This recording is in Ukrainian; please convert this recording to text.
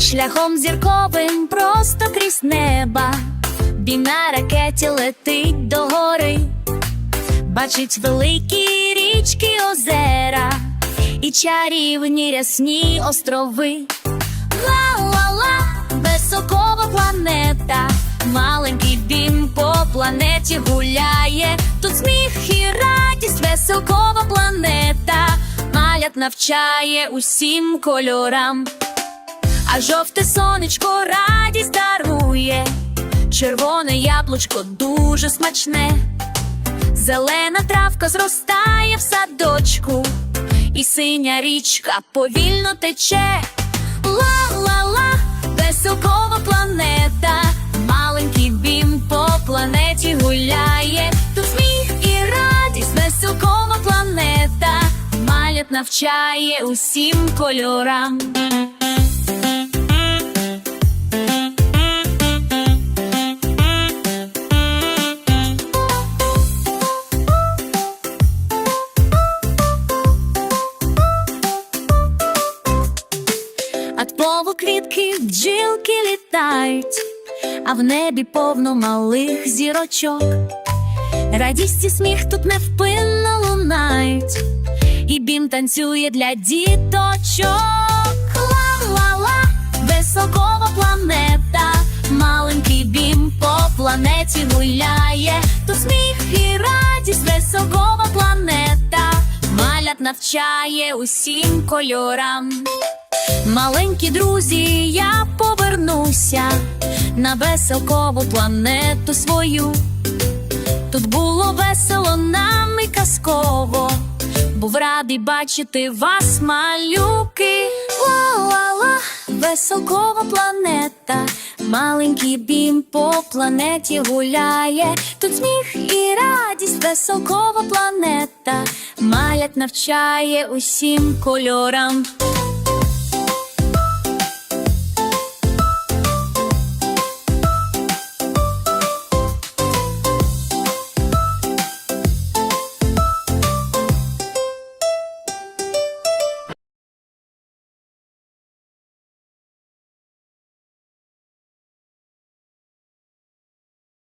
шляхом зірковим просто крізь неба. Бім на ракеті летить до гори, бачить великі річки озера і чарівні рясні острови. Ла-ла-ла, високова планета, маленький бім по планеті гуляє. Тут сміх і радість, веселкова планета, малят навчає усім кольорам, а жовте сонечко радість дарує, червоне яблучко дуже смачне, зелена травка зростає в садочку, і синя річка повільно тече. Ла-ла-ла, веселкова планета, маленький бім по планеті гуляє. Тут сміх і радість, веселкова планета, малят навчає усім кольорам. От полу квітки бджілки літають, а в небі повно малих зірочок. Радість і сміх тут невпинно лунають, і бім танцює для діточок. Ла-ла-ла, високова планета, маленький бім по планеті гуляє. Тут сміх і радість, високова планета, малят навчає усім кольорам. Маленькі друзі, я повернуся на веселкову планету свою. Тут було весело нам і казково, був радий бачити вас, малюки. Ла-ла-ла, веселкова планета, маленький бім по планеті гуляє. Тут сміх і радість, веселкова планета, малять навчає усім кольорам.